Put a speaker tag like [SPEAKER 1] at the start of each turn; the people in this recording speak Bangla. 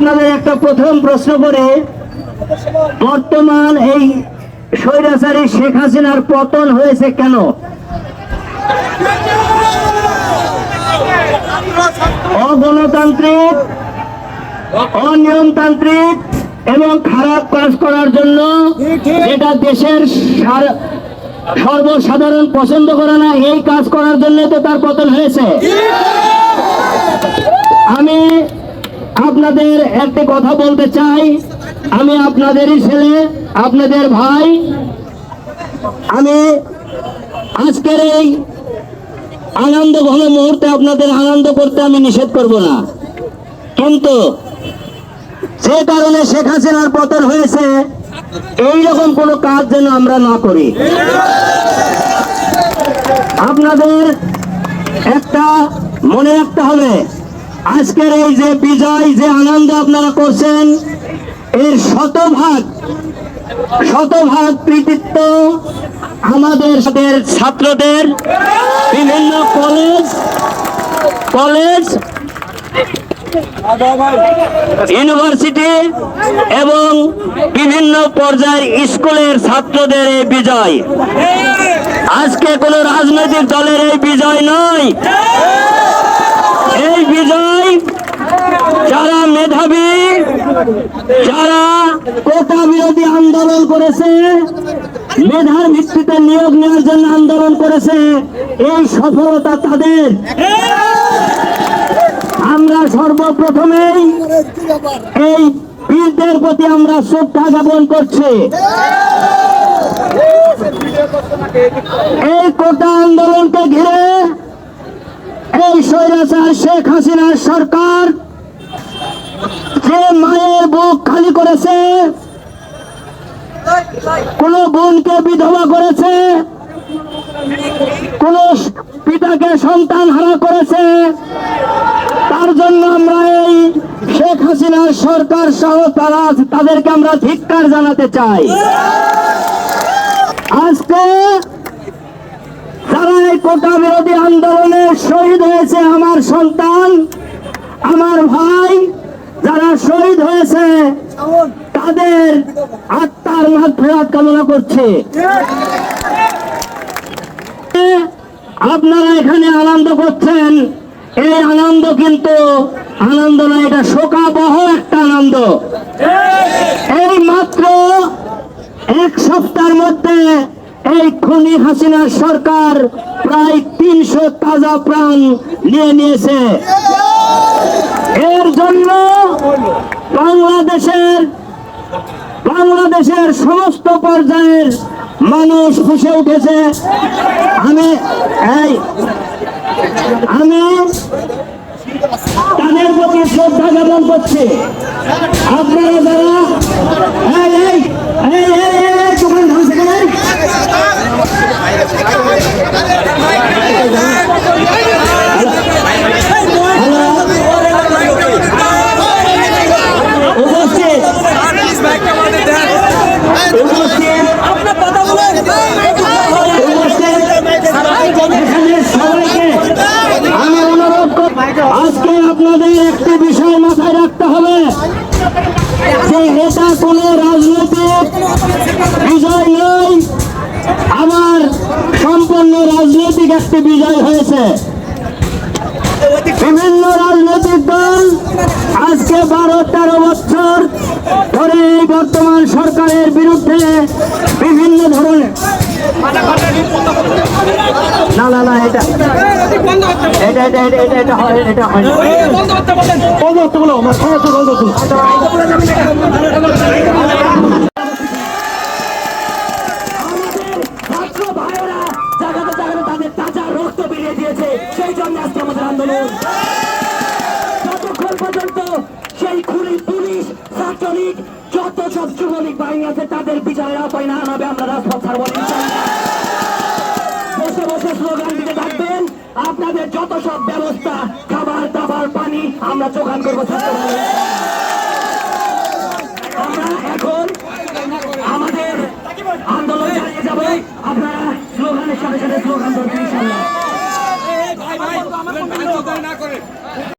[SPEAKER 1] আপনাদের একটা প্রথম প্রশ্ন করে, বর্তমান এই স্বৈরাচারী শেখ হাসিনার পতন হয়েছে কেন? অগণতান্ত্রিক, অনিয়মতান্ত্রিক এবং খারাপ কাজ করার জন্য এটা দেশের সার- সর্বসাধারণ পছন্দ করে না, এই কাজ করার জন্য তো তার পতন হয়েছে আমি আপনাদের একটি কথা বলতে চাই। আমি আপনাদেরই ছেলে, আপনাদের ভাই। আমি আজকের এই আনন্দ ঘন মুহূর্তে আপনাদের আনন্দ করতে আমি নিষেধ করব না। কিন্তু যে কারণে শেখ হাসিনার পতন হয়েছে, এইরকম কোনো কাজ যেন আমরা না করি। আপনাদের একটা মনে রাখতে হবে আজকের এই যে বিজয়, যে আনন্দ আপনারা করছেন, এর শতভাগ শতভাগ কৃতিত্ব আমাদের ছাত্রদের, বিভিন্ন কলেজ কলেজ ইউনিভার্সিটি এবং বিভিন্ন পর্যায়ের স্কুলের ছাত্রদের এই বিজয়। আজকে কোন রাজনৈতিক দলের এই বিজয় নয় এই বিজয় যারা মেধাবী যারা কোটা বিরোধী আন্দোলন করেছে, মেধার ভিত্তিতে নিয়োগ নেওয়ার জন্য আন্দোলন করেছে, এই সফলতা তাদের। আমরা সর্বপ্রথমেই এই বীরদের প্রতি আমরা শ্রদ্ধা জ্ঞাপন করছি। এই কোটা আন্দোলনকে ঘিরে এই স্বৈরাচার শেখ হাসিনার সরকার যে মায়ের বুক খালি করেছে, কোন বোনকে বিধবা করেছে, কোন পিতাকে সন্তান হারা করেছে, তার জন্য আমরা এই শেখ হাসিনার সরকার সহ তারা তাদেরকে আমরা ধিক্কার জানাতে চাই। আজকে যারা এই কোটা বিরোধী আন্দোলনে শহীদ হয়েছে, আমার সন্তান, আমার ভাই যারা শহীদ হয়েছে তাদের আত্মার মাধ্যমে কামনা করছে। আপনারা এখানে আনন্দ করছেন। এই আনন্দ কিন্তু আনন্দ না এটা শোকাবহ একটা আনন্দ। এই মাত্র এক সপ্তাহের মধ্যে এই খনি হাসিনার সরকার প্রায় তিনশো তাজা প্রাণ নিয়ে নিয়েছে। এর জন্য বাংলাদেশের বাংলাদেশের সমস্ত পর্যায়ের মানুষ ফুসে উঠেছে। আমি আমি তাদের প্রতি শ্রদ্ধা জ্ঞাপন করছি আপনারা যারা এই এই এই এই এই এই দোকান ধানছে কেন উপস্থিত উপস্থিত এখানে সবাইকে আমি অনুরোধ করি আজকে আপনাদের একটি বিষয় মাথায় রাখতে হবে যে এটা কোনো রাজনৈতিক বিজয় নয়, আমার সম্পূর্ণ রাজনৈতিক একটি বিজয় হয়েছে। বিভিন্ন রাজনৈতিক দল আজকে বারো, তেরো বছর ধরে এই বর্তমান সরকারের বিরুদ্ধে বিভিন্ন ধরনের না না না, এটা এটা এটা এটা এটা এটা হয় আছে তাদের বিচারের আমরা রাজপথ ছাড়বো বসে বসে, স্লোগান থাকবেন আপনাদের যত সব ব্যবস্থা খাবার দাবার পানি আমরা যোগান করব